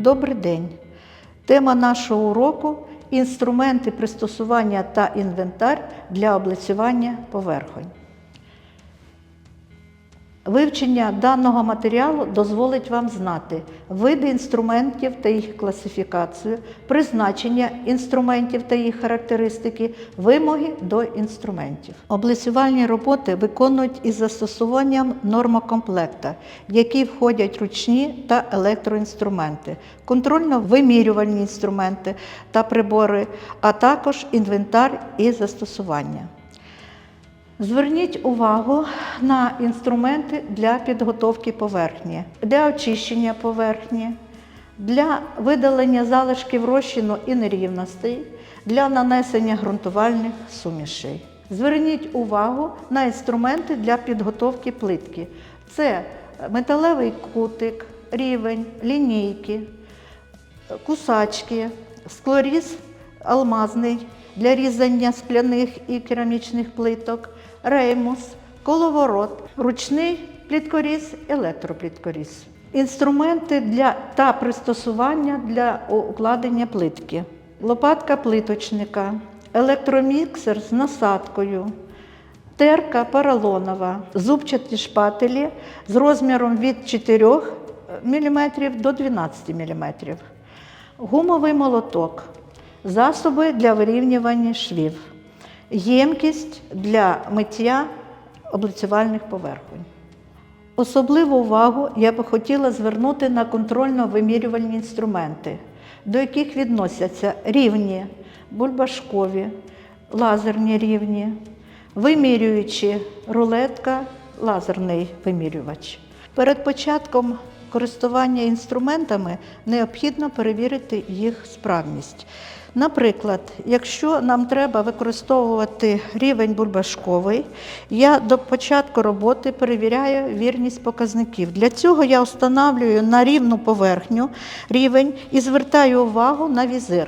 Добрий день! Тема нашого уроку інструменти пристосування та інвентар для облицювання поверхонь. Вивчення даного матеріалу дозволить вам знати види інструментів та їх класифікацію, призначення інструментів та їх характеристики, вимоги до інструментів. Облицювальні роботи виконують із застосуванням нормокомплекта, в які входять ручні та електроінструменти, контрольно-вимірювальні інструменти та прибори, а також інвентар і застосування. Зверніть увагу на інструменти для підготовки поверхні, для очищення поверхні, для видалення залишків розчину і нерівностей, для нанесення ґрунтувальних сумішей. Зверніть увагу на інструменти для підготовки плитки. Це металевий кутик, рівень, лінійки, кусачки, склоріз алмазний для різання скляних і керамічних плиток, реймус, коловорот, ручний пліткоріз, електропліткоріз. Інструменти для та пристосування для укладення плитки, лопатка плиточника, електроміксер з насадкою, терка поролонова, зубчаті шпателі з розміром від 4 мм до 12 мм, гумовий молоток, засоби для вирівнювання швів, ємкість для миття облицювальних поверхонь. Особливу увагу я би хотіла звернути на контрольно-вимірювальні інструменти, до яких відносяться рівні, бульбашкові, лазерні рівні, вимірюючі рулетка, лазерний вимірювач. Перед початком користування інструментами необхідно перевірити їх справність. Наприклад, якщо нам треба використовувати рівень бульбашковий, я до початку роботи перевіряю вірність показників. Для цього я встановлюю на рівну поверхню рівень і звертаю увагу на візир.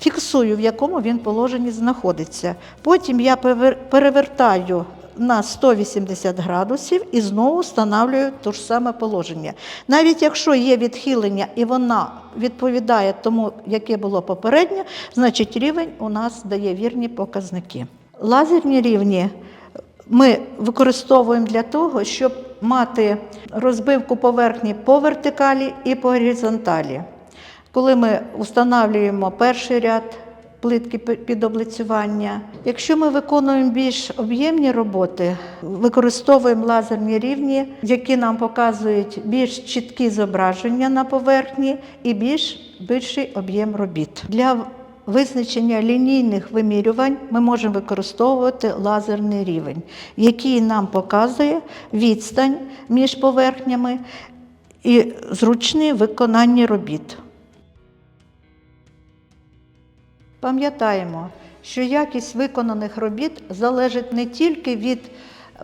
Фіксую, в якому він положенні знаходиться. Потім я перевер- перевертаю на 180 градусів і знову встановлюю те ж саме положення. Навіть якщо є відхилення і вона відповідає тому, яке було попереднє, значить рівень у нас дає вірні показники. Лазерні рівні ми використовуємо для того, щоб мати розбивку поверхні по вертикалі і по горизонталі. Коли ми встановлюємо перший ряд плитки під облицювання. Якщо ми виконуємо більш об'ємні роботи, використовуємо лазерні рівні, які нам показують більш чіткі зображення на поверхні і більш більший об'єм робіт. Для визначення лінійних вимірювань ми можемо використовувати лазерний рівень, який нам показує відстань між поверхнями і зручне виконання робіт. Пам'ятаємо, що якість виконаних робіт залежить не тільки від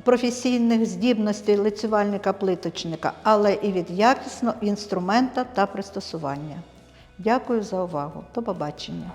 професійних здібностей лицювальника-плиточника, але і від якісного інструмента та пристосування. Дякую за увагу. До побачення.